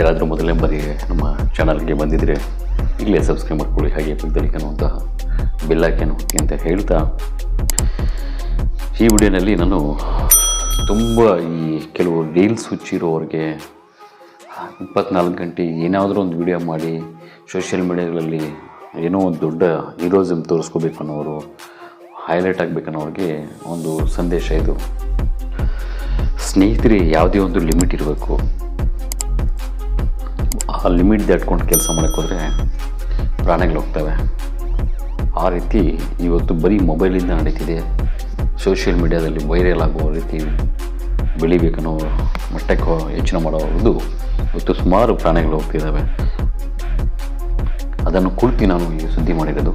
ಯಾರಾದರೂ ಮೊದಲನೇ ಬಾರಿಗೆ ನಮ್ಮ ಚಾನಲ್ಗೆ ಬಂದಿದ್ದರೆ ಇಲ್ಲೇ ಸಬ್ಸ್ಕ್ರೈಬ್ ಮಾಡ್ಕೊಳ್ಳಿ, ಹಾಗೆ ಪಕ್ಕದಲ್ಲಿ ಕಾಣುವಂತಹ ಬೆಲ್ಲಾಕೇನು ಅಂತ ಹೇಳ್ತಾ ಈ ವಿಡಿಯೋನಲ್ಲಿ ನಾನು ತುಂಬ ಈ ಕೆಲವು ರೀಲ್ಸ್ ಹುಚ್ಚಿರೋರಿಗೆ ಇಪ್ಪತ್ನಾಲ್ಕು ಗಂಟೆ ಏನಾದರೂ ಒಂದು ವಿಡಿಯೋ ಮಾಡಿ ಸೋಷಿಯಲ್ ಮೀಡಿಯಾಗಳಲ್ಲಿ ಏನೋ ಒಂದು ದೊಡ್ಡ ಹೀರೋಸಮ್ ತೋರಿಸ್ಕೋಬೇಕು ಅನ್ನೋರು ಹೈಲೈಟ್ ಆಗಬೇಕನ್ನೋರಿಗೆ ಒಂದು ಸಂದೇಶ ಇದು. ಸ್ನೇಹಿತರೆ, ಯಾವುದೇ ಒಂದು ಲಿಮಿಟ್ ಇರಬೇಕು. ಆ ಲಿಮಿಟ್ ದಾಟ್ಕೊಂಡು ಕೆಲಸ ಮಾಡೋಕ್ಕೆ ಹೋದರೆ ಪ್ರಾಣಗಳು ಹೋಗ್ತವೆ. ಆ ರೀತಿ ಇವತ್ತು ಬರೀ ಮೊಬೈಲಿಂದ ನಡೀತಿದೆ. ಸೋಷಿಯಲ್ ಮೀಡ್ಯಾದಲ್ಲಿ ವೈರಲ್ ಆಗೋ ರೀತಿ ಬೆಳಿಬೇಕನ್ನೋ ಮಟ್ಟಕ್ಕೆ ಯೋಚನೆ ಮಾಡೋದು ಇವತ್ತು ಸುಮಾರು ಪ್ರಾಣಿಗಳು ಹೋಗ್ತಿದ್ದಾವೆ ಅದನ್ನು ಕುಳಿತು ನಾನು ಈ ಸುದ್ದಿ ಮಾಡಿರೋದು.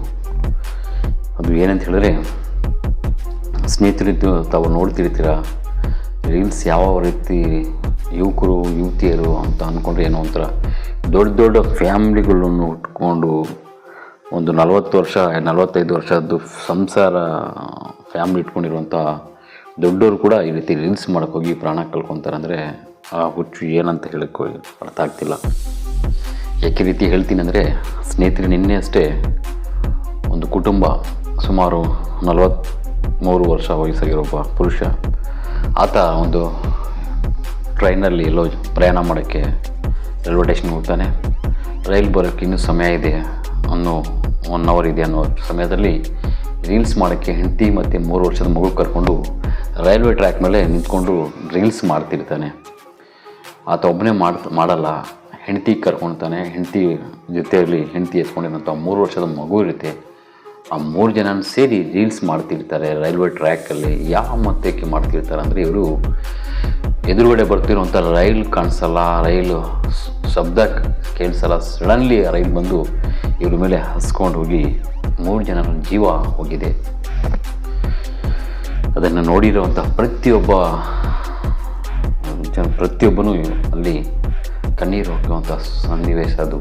ಅದು ಏನಂತ ಹೇಳಿದ್ರೆ, ಸ್ನೇಹಿತರಿದ್ದು ತಾವು ನೋಡ್ತಿರ್ತೀರ ರೀಲ್ಸ್ ಯಾವ ರೀತಿ ಯುವಕರು, ಯುವತಿಯರು ಅಂತ ಅಂದ್ಕೊಂಡ್ರೆ ಏನೋ ಒಂಥರ ದೊಡ್ಡ ದೊಡ್ಡ ಫ್ಯಾಮ್ಲಿಗಳನ್ನು ಉಟ್ಕೊಂಡು ಒಂದು ನಲವತ್ತು ವರ್ಷ, ನಲವತ್ತೈದು ವರ್ಷದ್ದು ಸಂಸಾರ, ಫ್ಯಾಮ್ಲಿ ಇಟ್ಕೊಂಡಿರುವಂಥ ದೊಡ್ಡವರು ಕೂಡ ಈ ರೀತಿ ರೀಲ್ಸ್ ಮಾಡೋಕ್ಕೋಗಿ ಪ್ರಾಣ ಕಳ್ಕೊತಾರೆ ಅಂದರೆ ಆ ಹುಚ್ಚು ಏನಂತ ಹೇಳಕ್ಕೆ ಅರ್ಥ ಆಗ್ತಿಲ್ಲ. ಯಾಕೆ ರೀತಿ ಹೇಳ್ತೀನಿ ಅಂದರೆ ಸ್ನೇಹಿತರೆ, ನಿನ್ನೆ ಅಷ್ಟೇ ಒಂದು ಕುಟುಂಬ, ಸುಮಾರು ನಲವತ್ತ್ಮೂರು ವರ್ಷ ವಯಸ್ಸಾಗಿರೋ ಒಬ್ಬ ಪುರುಷ, ಆತ ಒಂದು ಟ್ರೈನಲ್ಲಿ ಎಲ್ಲೋ ಪ್ರಯಾಣ ಮಾಡೋಕ್ಕೆ ರೈಲ್ವೆ ಸ್ಟೇಷನ್ ಹೋಗ್ತಾನೆ. ರೈಲ್ ಬರೋಕ್ಕೆ ಇನ್ನೂ ಸಮಯ ಇದೆ ಅನ್ನೋ ಒನ್ ಅವರ್ ಇದೆ ಅನ್ನೋ ಸಮಯದಲ್ಲಿ ರೀಲ್ಸ್ ಮಾಡೋಕ್ಕೆ ಹೆಂಡತಿ ಮತ್ತು ಮೂರು ವರ್ಷದ ಮಗು ಕರ್ಕೊಂಡು ರೈಲ್ವೆ ಟ್ರ್ಯಾಕ್ ಮೇಲೆ ನಿಂತ್ಕೊಂಡು ರೀಲ್ಸ್ ಮಾಡ್ತಿರ್ತಾನೆ. ಆತ ಒಬ್ಬನೇ ಮಾಡ್, ಮಾಡಲ್ಲ. ಹೆಂಡತಿ ಕರ್ಕೊಳ್ತಾನೆ ಹೆಂಡತಿ ಜೊತೆಯಲ್ಲಿ ಹೆಂಡತಿ ಎತ್ಕೊಂಡಿರೋಂಥ ಮೂರು ವರ್ಷದ ಮಗು ಇರುತ್ತೆ. ಆ ಮೂರು ಜನ ಸೇರಿ ರೀಲ್ಸ್ ಮಾಡ್ತಿರ್ತಾರೆ ರೈಲ್ವೆ ಟ್ರ್ಯಾಕಲ್ಲಿ ಯಾವ ಮತ್ತಕ್ಕೆ ಮಾಡ್ತಿರ್ತಾರೆ ಅಂದರೆ ಇವರು ಎದುರುಗಡೆ ಬರ್ತಿರುವಂಥ ರೈಲ್ ಕಾಣಿಸಲ್ಲ, ರೈಲು ಶಬ್ದ ಕೇಳಿಸಲ್ಲ. ಸಡನ್ಲಿ ರೈಲ್ ಬಂದು ಇವ್ರ ಮೇಲೆ ಹಸ್ಕೊಂಡು ಹೋಗಿ ಮೂರು ಜನ ಜೀವ ಹೋಗಿದೆ. ಅದನ್ನು ನೋಡಿರುವಂಥ ಪ್ರತಿಯೊಬ್ಬ, ಜನ ಪ್ರತಿಯೊಬ್ಬನೂ ಅಲ್ಲಿ ಕಣ್ಣೀರು ಹಾಕುವಂಥ ಸನ್ನಿವೇಶ ಅದು.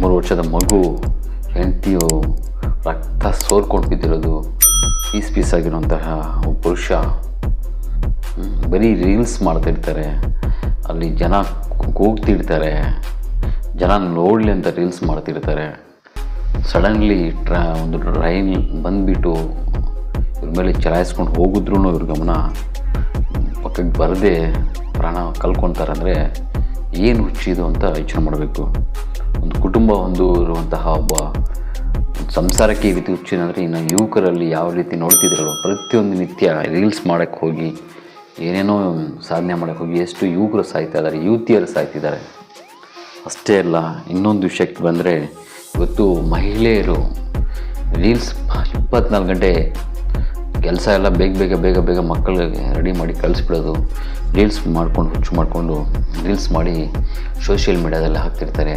ಮೂರು ವರ್ಷದ ಮಗು, ಹೆಂಡತಿಯು ರಕ್ತ ಸೋರ್ಕೊಂಡು ಬಿದ್ದಿರೋದು, ಪೀಸ್ ಪೀಸ್ ಆಗಿರುವಂತಹ ಪುರುಷ. ಬರೀ ರೀಲ್ಸ್ ಮಾಡ್ತಿರ್ತಾರೆ. ಅಲ್ಲಿ ಜನ ಕೂಗ್ತಿರ್ತಾರೆ. ಜನ ನೋಡಲಿ ಅಂತ ರೀಲ್ಸ್ ಮಾಡ್ತಿರ್ತಾರೆ. ಸಡನ್ಲಿ ಟ್ರಾ ಒಂದು ಟ್ರೈನ್ ಬಂದುಬಿಟ್ಟು ಇವ್ರ ಮೇಲೆ ಚಲಾಯಿಸ್ಕೊಂಡು ಹೋಗಿದ್ರೂ ಇವ್ರ ಗಮನ ಪಕ್ಕಕ್ಕೆ ಬರದೆ ಪ್ರಾಣ ಕಲ್ಕೊತಾರಂದರೆ ಏನು ಹುಚ್ಚಿದು ಅಂತ ಯೋಚನೆ ಮಾಡಬೇಕು. ಒಂದು ಕುಟುಂಬ ಒಂದು ಇರುವಂತಹ ಒಬ್ಬ ಸಂಸಾರಕ್ಕೆ ಈ ರೀತಿ ಹುಚ್ಚಿನಂದರೆ ಇನ್ನು ಯುವಕರಲ್ಲಿ ಯಾವ ರೀತಿ ನೋಡ್ತಿದ್ರಲ್ಲ ಪ್ರತಿಯೊಂದು ನಿತ್ಯ ರೀಲ್ಸ್ ಮಾಡೋಕ್ಕೆ ಹೋಗಿ ಏನೇನೋ ಸಾಧನೆ ಮಾಡೋಕ್ಕೆ ಹೋಗಿ ಎಷ್ಟು ಯುವಕರು ಸಾಯ್ತಾ ಇದ್ದಾರೆ ಯುವತಿಯರು ಸಾಯ್ತಿದ್ದಾರೆ. ಅಷ್ಟೇ ಅಲ್ಲ, ಇನ್ನೊಂದು ವಿಷಯಕ್ಕೆ ಬಂದರೆ, ಇವತ್ತು ಮಹಿಳೆಯರು ರೀಲ್ಸ್ ಇಪ್ಪತ್ನಾಲ್ಕು ಗಂಟೆ ಕೆಲಸ ಎಲ್ಲ ಬೇಗ ಬೇಗ ಬೇಗ ಬೇಗ ಮಕ್ಕಳಿಗೆ ರೆಡಿ ಮಾಡಿ ಕಳಿಸ್ಬಿಡೋದು, ರೀಲ್ಸ್ ಮಾಡ್ಕೊಂಡು, ಹುಚ್ಚು ಮಾಡಿಕೊಂಡು ರೀಲ್ಸ್ ಮಾಡಿ ಸೋಷಿಯಲ್ ಮೀಡ್ಯಾದಲ್ಲಿ ಹಾಕ್ತಿರ್ತಾರೆ.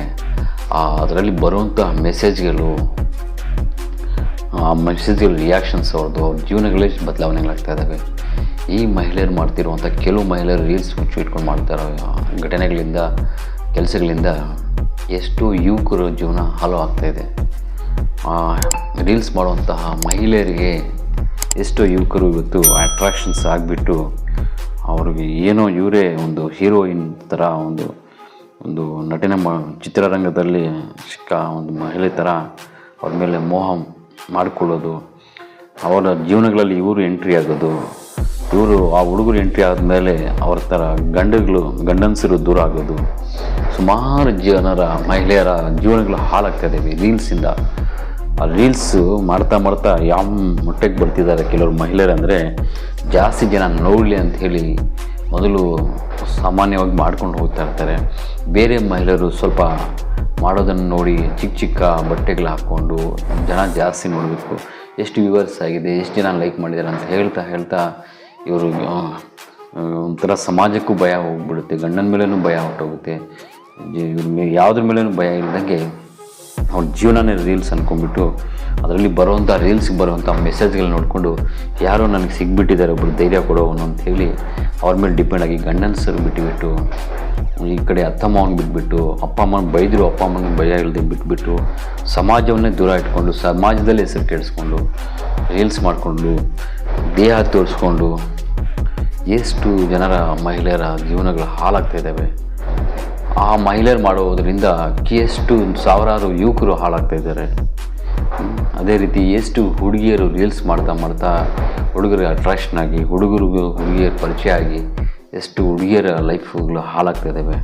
ಅದರಲ್ಲಿ ಬರುವಂಥ ಮೆಸೇಜ್ಗಳು ಆ ಮೆಸೇಜ್ಗಳು ರಿಯಾಕ್ಷನ್ಸ್ ಅವ್ರದ್ದು, ಅವ್ರ ಜೀವನಗಳೇ ಬದಲಾವಣೆಗಳಾಗ್ತಾ ಇದ್ದಾವೆ. ಈ ಮಹಿಳೆಯರು ಮಾಡ್ತಿರುವಂಥ ಕೆಲವು ಮಹಿಳೆಯರು ರೀಲ್ಸ್ ಹುಚ್ಚು ಇಟ್ಕೊಂಡು ಮಾಡ್ತಾರೋ, ಘಟನೆಗಳಿಂದ, ಕೆಲಸಗಳಿಂದ ಎಷ್ಟು ಯುವಕರ ಜೀವನ ಹಾಳು ಆಗ್ತಾಯಿದೆ ರೀಲ್ಸ್ ಮಾಡುವಂತಹ ಮಹಿಳೆಯರಿಗೆ ಎಷ್ಟೋ ಯುವಕರು ಇವತ್ತು ಅಟ್ರಾಕ್ಷನ್ಸ್ ಆಗಿಬಿಟ್ಟು ಅವ್ರಿಗೆ ಏನೋ ಇವರೇ ಒಂದು ಹೀರೋಯಿನ್ ಥರ ಒಂದು ಒಂದು ನಟನೆ ಮಾ, ಚಿತ್ರರಂಗದಲ್ಲಿ ಸಿಕ್ಕ ಒಂದು ಮಹಿಳೆ ಥರ ಅವ್ರ ಮೇಲೆ ಮೋಹ ಮಾಡಿಕೊಳ್ಳೋದು, ಅವರ ಜೀವನಗಳಲ್ಲಿ ಇವರು ಎಂಟ್ರಿ ಆಗೋದು ಇವರು ಆ ಹುಡುಗರು ಎಂಟ್ರಿ ಆದಮೇಲೆ ಅವ್ರ ಥರ ಗಂಡಗಳು, ಗಂಡನ್ಸರು ದೂರ ಆಗೋದು. ಸುಮಾರು ಜನರ, ಮಹಿಳೆಯರ ಜೀವನಗಳು ಹಾಳಾಗ್ತಾ ರೀಲ್ಸಿಂದ ಆ ರೀಲ್ಸು ಮಾಡ್ತಾ ಮಾಡ್ತಾ ಯಾವ ಮಟ್ಟಕ್ಕೆ ಬರ್ತಿದ್ದಾರೆ ಕೆಲವರು ಮಹಿಳೆಯರು ಅಂದರೆ ಜಾಸ್ತಿ ಜನ ನೋಡಲಿ ಅಂತ ಹೇಳಿ ಮೊದಲು ಸಾಮಾನ್ಯವಾಗಿ ಮಾಡ್ಕೊಂಡು ಹೋಗ್ತಾ ಇರ್ತಾರೆ. ಬೇರೆ ಮಹಿಳೆಯರು ಸ್ವಲ್ಪ ಮಾಡೋದನ್ನು ನೋಡಿ ಚಿಕ್ಕ ಚಿಕ್ಕ ಬಟ್ಟೆಗಳು ಹಾಕ್ಕೊಂಡು ಜನ ಜಾಸ್ತಿ ನೋಡಬೇಕು. ಎಷ್ಟು ವ್ಯೂವರ್ಸ್ ಆಗಿದೆ, ಎಷ್ಟು ಜನ ಲೈಕ್ ಮಾಡಿದ್ದಾರೆ ಅಂತ ಹೇಳ್ತಾ ಹೇಳ್ತಾ ಇವರು ಒಂಥರ ಸಮಾಜಕ್ಕೂ ಭಯ ಹೋಗ್ಬಿಡುತ್ತೆ, ಗಂಡನ ಮೇಲೂ ಭಯ ಹೊಟ್ಟೋಗುತ್ತೆ. ಯಾವುದ್ರ ಮೇಲೂ ಭಯ ಇಲ್ದಂಗೆ ಅವ್ರ ಜೀವನನೇ ರೀಲ್ಸ್ ಅಂದ್ಕೊಂಡ್ಬಿಟ್ಟು ಅದರಲ್ಲಿ ಬರುವಂಥ ರೀಲ್ಸ್ಗೆ ಬರುವಂಥ ಮೆಸೇಜ್ಗಳು ನೋಡಿಕೊಂಡು ಯಾರೋ ನನಗೆ ಸಿಗ್ಬಿಟ್ಟಿದ್ದಾರೆ ಒಬ್ಬರು ಧೈರ್ಯ ಕೊಡೋವನು ಅಂತ ಹೇಳಿ ಅವ್ರ ಮೇಲೆ ಡಿಪೆಂಡ್ ಆಗಿ ಗಂಡನ ಸರ್ ಬಿಟ್ಟುಬಿಟ್ಟು ಈ ಕಡೆ ಅತ್ತ ಮಾವನ ಬಿಟ್ಬಿಟ್ಟು, ಅಪ್ಪ ಅಮ್ಮನ ಬೈದರು, ಅಪ್ಪ ಅಮ್ಮನಿಗೆ ಭಯ ಇಲ್ಲದೆ ಬಿಟ್ಬಿಟ್ಟು ಸಮಾಜವನ್ನೇ ದೂರ ಇಟ್ಕೊಂಡು, ಸಮಾಜದಲ್ಲಿ ಹೆಸರು ಕೆಡಿಸ್ಕೊಂಡು ರೀಲ್ಸ್ ಮಾಡಿಕೊಂಡು, ದೇಹ ತೋರಿಸ್ಕೊಂಡು ಎಷ್ಟು ಜನರ ಮಹಿಳೆಯರ ಜೀವನಗಳು ಹಾಳಾಗ್ತಾ ಇದ್ದಾವೆ? ಆ ಮಹಿಳೆಯರು ಮಾಡುವುದರಿಂದ ಎಷ್ಟು ಸಾವಿರಾರು ಯುವಕರು ಹಾಳಾಗ್ತಾ ಇದ್ದಾರೆ. ಅದೇ ರೀತಿ ಎಷ್ಟು ಹುಡುಗಿಯರು ರೀಲ್ಸ್ ಮಾಡ್ತಾ ಮಾಡ್ತಾ ಹುಡುಗರಿಗೆ ಅಟ್ರಾಕ್ಷನ್ ಆಗಿ, ಹುಡುಗರಿಗೂ ಹುಡುಗಿಯರ ಪರಿಚಯ ಆಗಿ ಎಷ್ಟು ಹುಡುಗಿಯರ ಲೈಫ್ಗಳು ಹಾಳಾಗ್ತಾ ಇದ್ದಾವೆ.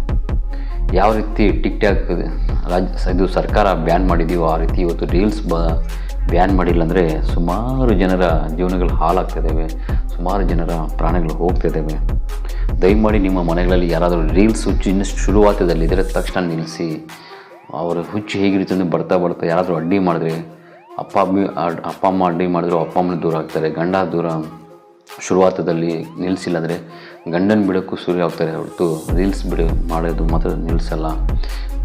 ಯಾವ ರೀತಿ ಟಿಕ್ ಟಾಕ್ ರಾಜ್ಯ, ಇದು ಸರ್ಕಾರ ಬ್ಯಾನ್ ಮಾಡಿದೆಯೋ ಆ ರೀತಿ ಇವತ್ತು ರೀಲ್ಸ್ ಬ ಬ್ಯಾನ್ ಮಾಡಿಲ್ಲ ಅಂದರೆ ಸುಮಾರು ಜನರ ಜೀವನಗಳು ಹಾಳಾಗ್ತಿದ್ದಾವೆ, ಸುಮಾರು ಜನರ ಪ್ರಾಣಗಳು ಹೋಗ್ತಾ ಇದ್ದಾವೆ ದಯಮಾಡಿ ನಿಮ್ಮ ಮನೆಗಳಲ್ಲಿ ಯಾರಾದರೂ ರೀಲ್ಸ್ ಹುಚ್ಚು ಇನ್ನು ಶುರುವಾತದಲ್ಲಿ ಇದ್ದರೆ ತಕ್ಷಣ ನಿಲ್ಲಿಸಿ. ಅವರ ಹುಚ್ಚು ಹೇಗಿರುತ್ತೆ ಅಂದರೆ ಬರ್ತಾ ಬರ್ತಾ ಯಾರಾದರೂ ಅಡ್ಡಿ ಮಾಡಿದ್ರೆ, ಅಪ್ಪ ಅಮ್ಮ ಅಪ್ಪ ಅಮ್ಮ ಅಡ್ಡಿ ಮಾಡಿದ್ರು, ಅಪ್ಪ ಅಮ್ಮನ ದೂರ ಆಗ್ತಾರೆ, ಗಂಡ ದೂರ ಶುರುವಾತದಲ್ಲಿ ನಿಲ್ಲಿಸಿಲ್ಲ ಅಂದರೆ ಗಂಡನ ಬಿಡೋಕ್ಕೂ ಶುರು ಆಗ್ತಾರೆ ಹೊರತು ರೀಲ್ಸ್ ಬಿಡು, ಮಾಡೋದು ಮಾತ್ರ ನಿಲ್ಲಿಸಲ್ಲ.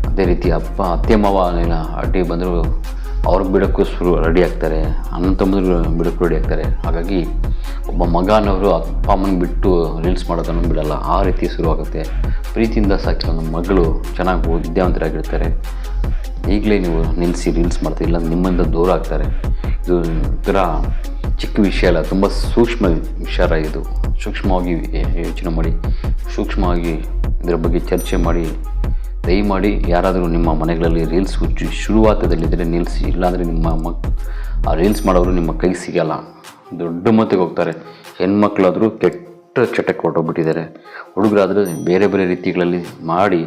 ಅದೇ ರೀತಿ ಅಪ್ಪ, ಅತ್ತೆ, ಮಾವ ಅಡ್ಡಿ ಬಂದರೂ ಅವ್ರಿಗೆ ಬಿಡೋಕ್ಕೂ ಶುರು ರೆಡಿ ಆಗ್ತಾರೆ ಅಣ್ಣ ತಮ್ಮದ್ರು ಬಿಡೋಕ್ಕೂ ರೆಡಿ ಆಗ್ತಾರೆ. ಹಾಗಾಗಿ ಒಬ್ಬ ಮಗನವರು ಅಪ್ಪ, ಅಮ್ಮನ ಬಿಟ್ಟು ರೀಲ್ಸ್ ಮಾಡೋದನ್ನು ಬಿಡಲ್ಲ, ಆ ರೀತಿ ಶುರುವಾಗುತ್ತೆ ಪ್ರೀತಿಯಿಂದ ಸಾಕಿರೋ ನಮ್ಮ ಮಗಳು ಚೆನ್ನಾಗಿ ವಿದ್ಯಾವಂತರಾಗಿರ್ತಾರೆ ಈಗಲೇ ನೀವು ನಿಲ್ಲಿಸಿ ರೀಲ್ಸ್ ಮಾಡ್ತೀರಿ, ಇಲ್ಲ ನಿಮ್ಮಿಂದ ದೂರ ಆಗ್ತಾರೆ. ಇದು ಒಂಥರ ಚಿಕ್ಕ ವಿಷಯ ಅಲ್ಲ, ತುಂಬ ಸೂಕ್ಷ್ಮ ವಿಚಾರ ಇದು. ಸೂಕ್ಷ್ಮವಾಗಿ ಯೋಚನೆ ಮಾಡಿ, ಸೂಕ್ಷ್ಮವಾಗಿ ಇದರ ಬಗ್ಗೆ ಚರ್ಚೆ ಮಾಡಿ ದಯಮಾಡಿ ಯಾರಾದರೂ ನಿಮ್ಮ ಮನೆಗಳಲ್ಲಿ ರೀಲ್ಸ್ ಶುರುವಾತದಲ್ಲಿದ್ದರೆ ನಿಲ್ಲಿಸಿ ಇಲ್ಲಾಂದರೆ ನಿಮ್ಮ ಮಕ್ ಆ ರೀಲ್ಸ್ ಮಾಡೋರು ನಿಮ್ಮ ಕೈ ಸಿಗಲ್ಲ. ದೊಡ್ಡ ಮತ್ತಿಗೆ ಹೋಗ್ತಾರೆ. ಹೆಣ್ಮಕ್ಳಾದರೂ ಕೆಟ್ಟ ಚಟಕ್ಕೆ ಹೊರಟೋಗ್ಬಿಟ್ಟಿದ್ದಾರೆ. ಹುಡುಗರಾದರೂ ಬೇರೆ ಬೇರೆ ರೀತಿಗಳಲ್ಲಿ ಮಾಡಿ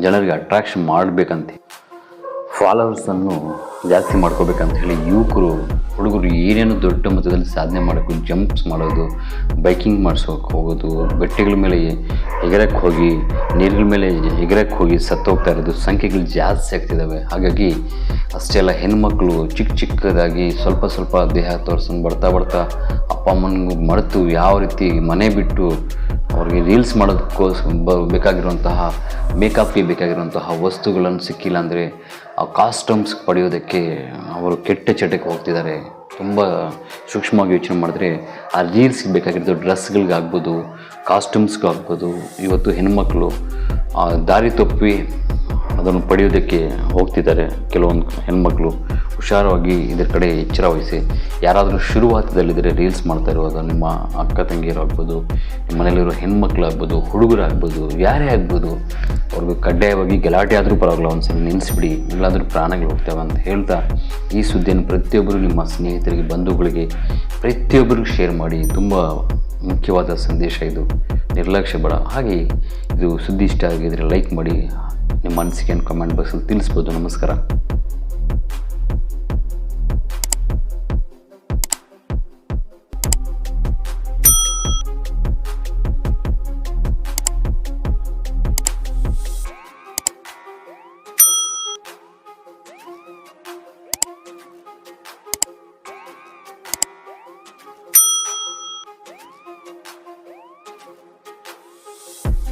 ಜನರಿಗೆ ಅಟ್ರಾಕ್ಷನ್ ಮಾಡಬೇಕಂತೆ. ಫಾಲೋವರ್ಸನ್ನು ಜಾಸ್ತಿ ಮಾಡ್ಕೋಬೇಕಂತ ಹೇಳಿ ಯುವಕರು ಹುಡುಗರು ಏನೇನು ದೊಡ್ಡ ಮಟ್ಟದಲ್ಲಿ ಸಾಧನೆ ಮಾಡೋಕ್ಕೂ ಜಂಪ್ಸ್ ಮಾಡೋದು ಬೈಕಿಂಗ್ ಮಾಡಿಸೋಕೆ ಹೋಗೋದು, ಬೆಟ್ಟಗಳ ಮೇಲೆ ಎಗರಕ್ಕೆ ಹೋಗಿ, ನೀರುಗಳ ಮೇಲೆ ಎಗರಕ್ಕೆ ಹೋಗಿ ಸತ್ತೋಗ್ತಾ ಇರೋದು ಸಂಖ್ಯೆಗಳು ಜಾಸ್ತಿ ಆಗ್ತಿದ್ದಾವೆ. ಹಾಗಾಗಿ ಅಷ್ಟೆಲ್ಲ ಹೆಣ್ಮಕ್ಳು ಚಿಕ್ಕ ಚಿಕ್ಕದಾಗಿ ಸ್ವಲ್ಪ ಸ್ವಲ್ಪ ದೇಹ ತೋರಿಸ್ಕೊಂಡು ಬರ್ತಾ ಬರ್ತಾ ಅಪ್ಪ ಅಮ್ಮನಿಗೂ ಮರೆತು ಯಾವ ರೀತಿ ಮನೆ ಬಿಟ್ಟು ಅವ್ರಿಗೆ ರೀಲ್ಸ್ ಮಾಡೋದಕ್ಕೋಸ್ ಬೇಕಾಗಿರುವಂತಹ ಮೇಕಪ್ಗೆ ಬೇಕಾಗಿರುವಂತಹ ವಸ್ತುಗಳನ್ನು ಸಿಕ್ಕಿಲ್ಲ ಅಂದರೆ ಆ ಕಾಸ್ಟ್ಯೂಮ್ಸ್ ಪಡೆಯೋದಕ್ಕೆ ಅವರು ಕೆಟ್ಟ ಚಟಕ್ಕೆ ಹೋಗ್ತಿದ್ದಾರೆ. ತುಂಬ ಸೂಕ್ಷ್ಮವಾಗಿ ಯೋಚನೆ ಮಾಡಿದ್ರೆ ಆ ರೀಲ್ಸ್ಗೆ ಬೇಕಾಗಿರೋದು ಡ್ರೆಸ್ಗಳಿಗಾಗ್ಬೋದು ಕಾಸ್ಟ್ಯೂಮ್ಸ್ಗಾಗ್ಬೋದು ಇವತ್ತು ಹೆಣ್ಮಕ್ಳು ದಾರಿ ತಪ್ಪಿ ಅದನ್ನು ಪಡೆಯೋದಕ್ಕೆ ಹೋಗ್ತಿದ್ದಾರೆ ಕೆಲವೊಂದು ಹೆಣ್ಮಕ್ಳು. ಹುಷಾರಾಗಿ ಇದರ ಕಡೆ ಎಚ್ಚರ ವಹಿಸಿ. ಯಾರಾದರೂ ಶುರುವಾತದಲ್ಲಿದ್ದರೆ ರೀಲ್ಸ್ ಮಾಡ್ತಾ ಇರುವಾಗ ನಿಮ್ಮ ಅಕ್ಕ ತಂಗಿಯರು ಆಗ್ಬೋದು ನಿಮ್ಮ ಮನೇಲಿರೋ ಹೆಣ್ಮಕ್ಳಾಗ್ಬೋದು, ಹುಡುಗರಾಗ್ಬೋದು, ಯಾರೇ ಆಗ್ಬೋದು, ಅವ್ರಿಗೆ ಕಡ್ಡಾಯವಾಗಿ ಗಲಾಟೆ ಆದರೂ ಪರವಾಗಿಲ್ಲ, ಒಂದ್ಸಲ ನಿಲ್ಲಿಸ್ಬಿಡಿ ಇಲ್ಲಾದರೂ ಪ್ರಾಣಗಳು ಹೋಗ್ತವೆ ಅಂತ ಹೇಳ್ತಾ ಈ ಸುದ್ದಿಯನ್ನು ಪ್ರತಿಯೊಬ್ಬರು ನಿಮ್ಮ ಸ್ನೇಹಿತರಿಗೆ, ಬಂಧುಗಳಿಗೆ ಪ್ರತಿಯೊಬ್ಬರಿಗೂ ಶೇರ್ ಮಾಡಿ. ತುಂಬ ಮುಖ್ಯವಾದ ಸಂದೇಶ ಇದು. ನಿರ್ಲಕ್ಷ್ಯ ಬೇಡ. ಹಾಗೆ ಇದು ಸುದ್ದಿ ಇಷ್ಟ ಆಗಿದ್ರೆ ಲೈಕ್ ಮಾಡಿ. ನಿಮ್ಮ ಅನಿಸಿಕೆಯನ್ನು ಕಮೆಂಟ್ ಬಾಕ್ಸಲ್ಲಿ ತಿಳಿಸ್ಬೋದು. ನಮಸ್ಕಾರ.